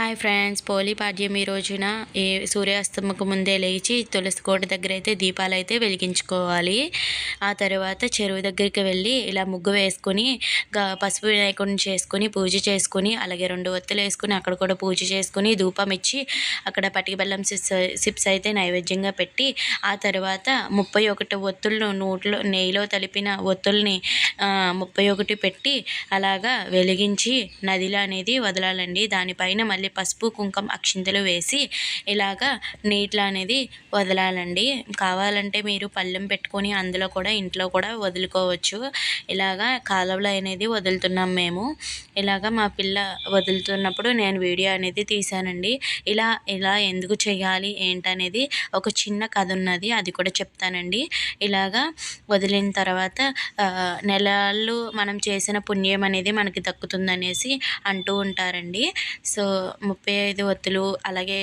Hi friends పోలీ పాడ్యం ఈ రోజున ఈ సూర్యాస్తమకు ముందే లేచి తులసి కోట దగ్గర అయితే దీపాలు అయితే వెలిగించుకోవాలి. ఆ తర్వాత చెరువు దగ్గరికి వెళ్ళి ఇలా ముగ్గు వేసుకొని పసుపు వినాయకుడిని చేసుకొని పూజ చేసుకొని అలాగే రెండు ఒత్తులు వేసుకొని అక్కడ కూడా పూజ చేసుకొని ధూపం ఇచ్చి అక్కడ పటిక బెల్లం సిప్స్ సిప్స్ అయితే నైవేద్యంగా పెట్టి ఆ తర్వాత ముప్పై ఒకటి ఒత్తులను నూట్లో నెయ్యిలో తలిపిన ఒత్తుల్ని ముప్పై ఒకటి పెట్టి అలాగా వెలిగించి నదిలో అనేది వదలాలండి. దానిపైన మళ్ళీ పసుపు కుంకుమ అక్షింతలు వేసి ఇలాగా నీటిలో అనేది వదలాలండి. కావాలంటే మీరు పళ్ళెం పెట్టుకొని అందులో కూడా ఇంట్లో కూడా వదులుకోవచ్చు. ఇలాగా కాలువలో అనేది వదులుతున్నాం మేము. ఇలాగా మా పిల్ల వదులుతున్నప్పుడు నేను వీడియో అనేది తీశానండి. ఇలా ఇలా ఎందుకు చేయాలి ఏంటనేది ఒక చిన్న కథ ఉన్నది అది కూడా చెప్తానండి. ఇలాగా వదిలిన తర్వాత నెలలు మనం చేసిన పుణ్యం అనేది మనకి దక్కుతుందనేసి అంటూ ఉంటారండి. సో ముప్పై ఐదు ఒత్తులు అలాగే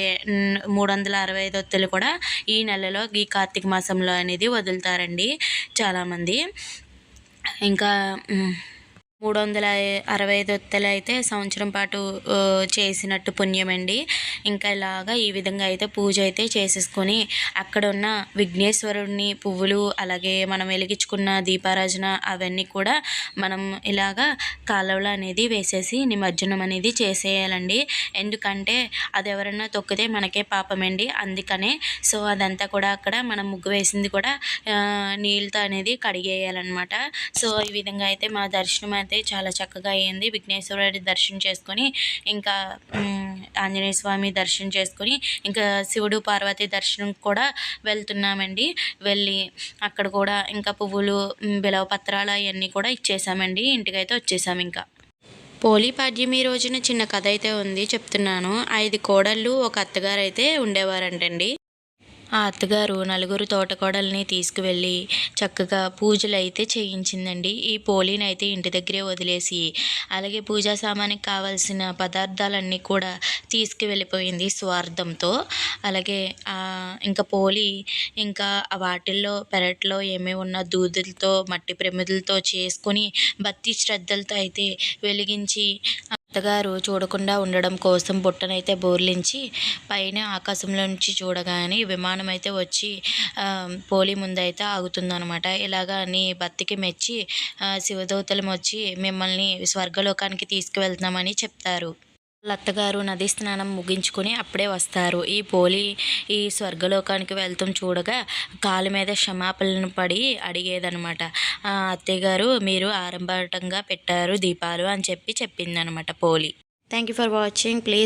మూడు వందల అరవై ఐదు ఒత్తులు కూడా ఈ నెలలో ఈ కార్తీక మాసంలో అనేది వదులుతారండి చాలామంది. ఇంకా మూడు వందల అరవై ఐదు ఒత్తులు అయితే సంవత్సరం పాటు చేసినట్టు పుణ్యమండి. ఇంకా ఇలాగా ఈ విధంగా అయితే పూజ అయితే చేసేసుకొని అక్కడ ఉన్న విఘ్నేశ్వరుడిని పువ్వులు అలాగే మనం వెలిగించుకున్న దీపారాజన అవన్నీ కూడా మనం ఇలాగా కాలువలు అనేది వేసేసి నిమజ్జనం అనేది చేసేయాలండి. ఎందుకంటే అది ఎవరన్నా తొక్కితే మనకే పాపమండి. అందుకనే సో అదంతా కూడా అక్కడ మనం ముగ్గు వేసింది కూడా నీళ్ళతో అనేది కడిగేయాలన్నమాట. సో ఈ విధంగా అయితే మా దర్శనం అయితే చాలా చక్కగా అయ్యింది విఘ్నేశ్వరుడి దర్శనం చేసుకొని ఇంకా ఆంజనేయ స్వామి దర్శనం చేసుకొని ఇంకా శివుడు పార్వతి దర్శనం కూడా వెళ్తున్నామండి. వెళ్ళి అక్కడ కూడా ఇంకా పువ్వులు బిలవ పత్రాలు అవన్నీ కూడా ఇచ్చేసామండి. ఇంటికైతే వచ్చేసాము ఇంకా. పోలీ పాడ్యం ఈ రోజున చిన్న కథ అయితే ఉంది చెప్తున్నాను. ఐదు కోడళ్ళు ఒక అత్తగారు అయితే ఉండేవారంటండి. ఆ అత్తగారు నలుగురు తోటకోడల్ని తీసుకువెళ్ళి చక్కగా పూజలు అయితే చేయించిందండి. ఈ పోలీని అయితే ఇంటి దగ్గరే వదిలేసి అలాగే పూజా సామానికి కావాల్సిన పదార్థాలన్నీ కూడా తీసుకువెళ్ళిపోయింది స్వార్థంతో. అలాగే ఇంకా పోలి ఇంకా వాటిల్లో పెరట్లో ఏమేమి ఉన్న దూదులతో మట్టి ప్రమిదలతో చేసుకొని భక్తి శ్రద్ధలతో అయితే వెలిగించి అత్తగారు చూడకుండా ఉండడం కోసం బుట్టనైతే బోర్లించి పైన ఆకాశంలో నుంచి చూడగానే విమానం అయితే వచ్చి పోలి ముందైతే ఆగుతుందనమాట ఇలాగా నీ భక్తికి మెచ్చి శివదూతలం వచ్చి మిమ్మల్ని స్వర్గలోకానికి తీసుకువెళ్తున్నామని చెప్తారు. అత్తగారు నది స్నానం ముగించుకొని అప్పుడే వస్తారు. ఈ పోలి ఈ స్వర్గలోకానికి వెళ్తాం చూడగా కాలు మీద క్షమాపణలు పడి అడిగేదనమాట. ఆ అత్తయ్య గారు మీరు ఆరంభటంగా పెట్టారు దీపాలు అని చెప్పి చెప్పిందనమాట పోలి. Thank you for watching please